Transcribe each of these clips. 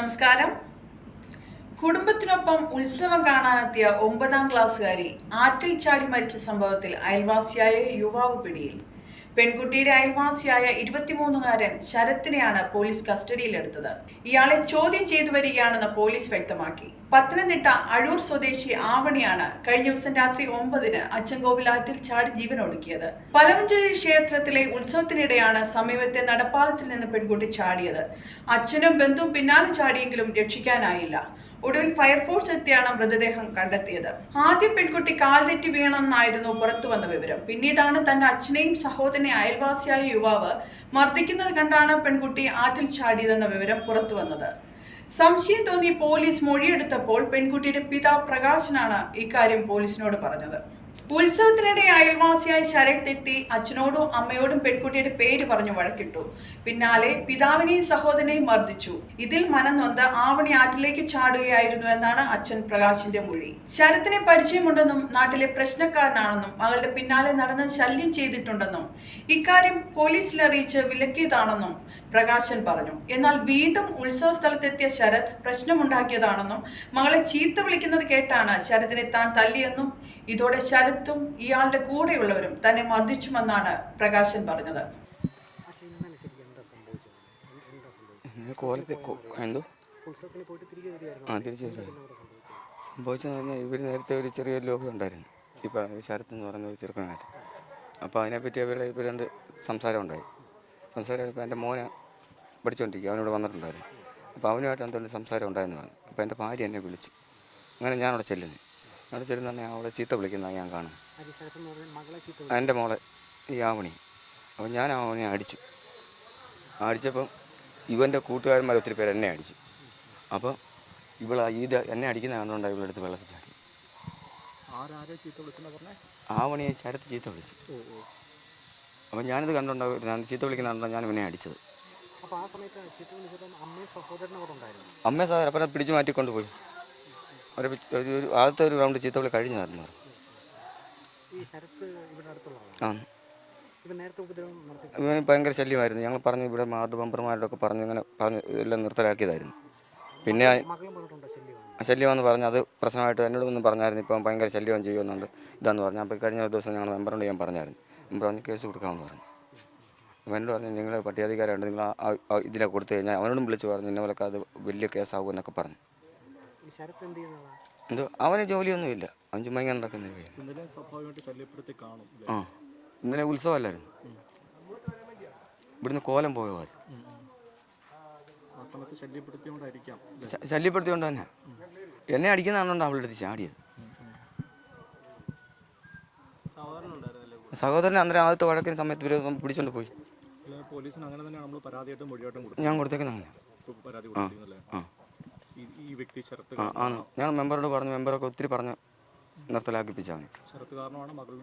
നമസ്കാരം. കുടുംബത്തിനൊപ്പം ഉത്സവം കാണാനെത്തിയ ഒമ്പതാം ക്ലാസ്സുകാരി ആറ്റിൽ ചാടി മരിച്ച സംഭവത്തിൽ അയൽവാസിയായ യുവാവ് പിടിയിൽ. പെൺകുട്ടിയുടെ അയൽവാസിയായ ഇരുപത്തിമൂന്നുകാരൻ ശരത്തിനെയാണ് പോലീസ് കസ്റ്റഡിയിലെടുത്തത്. ഇയാളെ ചോദ്യം ചെയ്തു വരികയാണെന്ന് പോലീസ് വ്യക്തമാക്കി. പത്തനംതിട്ട അഴൂർ സ്വദേശി ആവണിയാണ് കഴിഞ്ഞ ദിവസം രാത്രി ഒമ്പതിന് അച്ചൻകോവിലാറ്റിൽ ചാടി ജീവനൊടുക്കിയത്. പലവഞ്ചേരി ക്ഷേത്രത്തിലെ ഉത്സവത്തിനിടെയാണ് സമീപത്തെ നടപ്പാലത്തിൽ നിന്ന് പെൺകുട്ടി ചാടിയത്. അച്ഛനും ബന്ധുവും പിന്നാലെ ചാടിയെങ്കിലും രക്ഷിക്കാനായില്ല. ഒടുവിൽ ഫയർഫോഴ്സ് എത്തിയാണ് മൃതദേഹം കണ്ടെത്തിയത്. ആദ്യം പെൺകുട്ടി കാൽ തെറ്റി വീണെന്നായിരുന്നു പുറത്തു വന്ന വിവരം. പിന്നീടാണ് തന്റെ അച്ഛനെയും സഹോദരനെ അയൽവാസിയായ യുവാവ് മർദ്ദിക്കുന്നത് കണ്ടാണ് പെൺകുട്ടി ആറ്റിൽ ചാടിയതെന്ന വിവരം പുറത്തു വന്നത്. സംശയം തോന്നി പോലീസ് മൊഴിയെടുത്തപ്പോൾ പെൺകുട്ടിയുടെ പിതാവ് പ്രകാശനാണ് ഇക്കാര്യം പോലീസിനോട് പറഞ്ഞത്. ഉത്സവത്തിനിടെ അയൽവാസിയായ ശരത് തെറ്റി അച്ഛനോടും അമ്മയോടും പെൺകുട്ടിയുടെ പേര് പറഞ്ഞു വഴക്കിട്ടു. പിന്നാലെ പിതാവിനെയും സഹോദരനെയും മർദ്ദിച്ചു. ഇതിൽ മനം നൊന്ത് ആവണി ആറ്റിലേക്ക് ചാടുകയായിരുന്നു എന്നാണ് അച്ഛൻ പ്രകാശിന്റെ മൊഴി. ശരത്തിനെ പരിചയമുണ്ടെന്നും നാട്ടിലെ പ്രശ്നക്കാരനാണെന്നും മകളുടെ പിന്നാലെ നടന്ന് ശല്യം ചെയ്തിട്ടുണ്ടെന്നും ഇക്കാര്യം പോലീസിൽ അറിയിച്ച് വിലക്കിയതാണെന്നും പ്രകാശൻ പറഞ്ഞു. എന്നാൽ വീണ്ടും ഉത്സവ സ്ഥലത്തെത്തിയ ശരത് പ്രശ്നമുണ്ടാക്കിയതാണെന്നും മകളെ ചീത്ത വിളിക്കുന്നത് കേട്ടാണ് ശരതിനെ താൻ തല്ലിയെന്നും ഇതോടെ ശരത്തും ഇയാളുടെ കൂടെയുള്ളവരും തന്നെ മർദ്ദിച്ചുമെന്നാണ് പ്രകാശൻ പറഞ്ഞത്. എന്താ? ആ തിരിച്ചു വരും. സംഭവിച്ചെന്ന് പറഞ്ഞാൽ ഇവർ നേരത്തെ ഒരു ചെറിയ ലോകം ഉണ്ടായിരുന്നു. ഈ പറഞ്ഞ ശരത്ത് എന്ന് പറയുന്ന ഒരു ചെറുക്കനായിട്ട് അപ്പോൾ അതിനെപ്പറ്റി അവരുടെ ഇവരെന്ത് സംസാരം ഉണ്ടായി. സംസാരം ഇപ്പോൾ എന്റെ മോനെ പഠിച്ചുകൊണ്ടിരിക്കുക അവനോട് വന്നിട്ടുണ്ടായിരുന്നു. അപ്പോൾ അവനുമായിട്ട് എന്തുകൊണ്ട് സംസാരം ഉണ്ടായെന്ന് പറഞ്ഞു. അപ്പോൾ എന്റെ ഭാര്യ എന്നെ വിളിച്ചു. അങ്ങനെ ഞാനവിടെ ചെല്ലുന്നു. ചെല്ലുന്ന ഞാൻ അവളെ ചീത്ത വിളിക്കുന്ന ഞാൻ കാണും. എന്റെ മോളെ ഈ ആവണി. അപ്പോൾ ഞാൻ ആവണി അടിച്ചു. അടിച്ചപ്പം ഇവന്റെ കൂട്ടുകാരന്മാർ ഒത്തിരി പേര് എന്നെ അടിച്ചു. അപ്പോൾ ഇവൾ ഇത് എന്നെ അടിക്കുന്ന കണ്ടുകൊണ്ട് ഇവളെടുത്ത് വെള്ളത്തിൽ ചാടി. ആവണിയെ ശരത്ത് ചീത്ത വിളിച്ചു. അപ്പം ഞാനിത് ഞാൻ ചീത്ത വിളിക്കുന്ന കണ്ടുകൊണ്ട് ഞാൻ ഇവനെ അടിച്ചത്. അമ്മയും സഹോദരൻ അപ്പം പിടിച്ചു മാറ്റിക്കൊണ്ട് പോയി. ഒരു ഒരു ആദ്യത്തെ ഒരു റൗണ്ട് ചീത്ത വിളി കഴിഞ്ഞായിരുന്നു ആ. ഇവൻ ഭയങ്കര ശല്യമായിരുന്നു. ഞങ്ങൾ പറഞ്ഞു ഇവിടെ മാർഡ് ബമ്പർമാരുടെ ഒക്കെ പറഞ്ഞു ഇങ്ങനെ പറഞ്ഞു എല്ലാം നിർത്തലാക്കിയതായിരുന്നു. പിന്നെ ശല്യമാണെന്ന് പറഞ്ഞു അത് പ്രശ്നമായിട്ട് എന്നോട് ഒന്നും പറഞ്ഞായിരുന്നു. ഇപ്പം ഭയങ്കര ശല്യം ചെയ്യുന്നുണ്ട് ഇതാന്ന് പറഞ്ഞു. അപ്പോൾ കഴിഞ്ഞ ഒരു ദിവസം ഞങ്ങൾ മെമ്പറിനോട് ഞാൻ പറഞ്ഞായിരുന്നു. മെമ്പർ പറഞ്ഞ് കേസ് കൊടുക്കാമെന്ന് പറഞ്ഞു. അവനോട് എന്നോട് പറഞ്ഞു നിങ്ങൾ പട്ടികാധികാരമുണ്ട് നിങ്ങൾ ഇതിലെ കൊടുത്തു കഴിഞ്ഞാൽ അവനോടും വിളിച്ച് പറഞ്ഞു ഇന്നപോലൊക്കെ അത് വലിയ കേസാകും എന്നൊക്കെ പറഞ്ഞു. ശരത്ത് എന്ത് ചെയ്യുന്നതാണ് എന്തോ അവന് ജോലിയൊന്നുമില്ല. അവൻ ചുമ്മാ ഇങ്ങനെ നടക്കുന്ന ഇന്നലെ സ്വാഭാവികമായിട്ട് ശല്യപ്പെടുത്തി കാണും? ആ ഇന്നലെ ഉത്സവമല്ലായിരുന്നു. ഇവിടുന്ന് കോലം പോയവായിരുന്നു ആ സമയത്ത് ശല്യപ്പെടുത്തിയോണ്ടായിരിക്കാം അല്ലേ? ശ- ശല്യപ്പെടുത്തിയോണ്ട് തന്നെ. എന്നെ അടിക്കുന്നതാണോണ്ട് അവളുടെ അടുത്ത് ചാടിയത്. സഹോദരൻ അന്നേരം ആദ്യത്തെ വഴക്കിന് സമയത്ത് ഇവർ പിടിച്ചോണ്ട് പോയി. പോലീസിന് അങ്ങനെ തന്നെയാണ് നമ്മൾ പരാതിയായിട്ടും മൊഴിയായിട്ടും കൊടുക്കും ഞാൻ കൊടുത്തേക്കുന്ന അങ്ങനെ പരാതി കൊടുത്തിരുന്നല്ലേ? ആ. വ്യക്തി ശരത്ത് ആ ആണ്. ഞാൻ മെമ്പറോട് പറഞ്ഞു മെമ്പറൊക്കെ ഒത്തിരി പറഞ്ഞ് നിർത്തലാക്കിപ്പിച്ചാണ് ശരത്ത് കാരണമാണ് മകൾ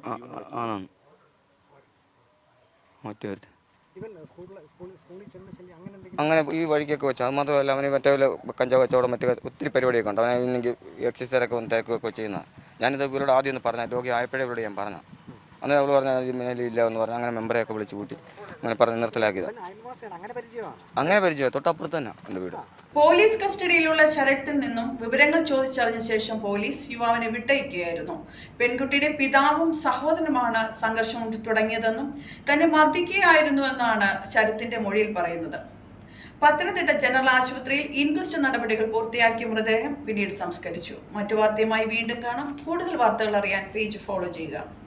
ചെന്ന അങ്ങനെ ഈ വഴിക്കൊക്കെ വെച്ചു അത് മാത്രമല്ല അവന് മറ്റേ വല്ല കഞ്ചാവ് കച്ചവടം മറ്റു ഒത്തിരി പരിപാടിയൊക്കെ ഉണ്ട്. അവനെ എനിക്ക് എക്സസൈസൊക്കെ ഒന്ന് തിരക്കുകയൊക്കെ ചെയ്യുന്നത് ഞാനിത് ഇവരോട് ആദ്യം ഒന്ന് പറഞ്ഞ രോഗി ആയപ്പോഴേ ഇവരോട് ഞാൻ പറഞ്ഞു. അന്നേരം അവൾ പറഞ്ഞ ഇല്ല എന്ന് പറഞ്ഞു അങ്ങനെ മെമ്പറെയൊക്കെ വിളിച്ച് കൂട്ടി. അങ്ങനെ പറഞ്ഞ് നിർത്തലാക്കിയത്. അങ്ങനെ പരിചയം തൊട്ടപ്പുറത്ത് തന്നെ എന്റെ വീട്. പോലീസ് കസ്റ്റഡിയിലുള്ള ശരത്തിൽ നിന്നും വിവരങ്ങൾ ചോദിച്ചറിഞ്ഞ ശേഷം പോലീസ് യുവാവിനെ വിട്ടയക്കുകയായിരുന്നു. പെൺകുട്ടിയുടെ പിതാവും സഹോദരനുമാണ് സംഘർഷം തുടങ്ങിയതെന്നും തന്നെ മർദ്ദിക്കുകയായിരുന്നുവെന്നാണ് ശരത്തിന്റെ മൊഴിയിൽ പറയുന്നത്. പത്തനംതിട്ട ജനറൽ ആശുപത്രിയിൽ ഇൻക്വസ്റ്റ് നടപടികൾ പൂർത്തിയാക്കിയ മൃതദേഹം പിന്നീട് സംസ്കരിച്ചു. മറ്റു വാർത്തയുമായി വീണ്ടും കാണാം. കൂടുതൽ വാർത്തകൾ അറിയാൻ പേജ് ഫോളോ ചെയ്യുക.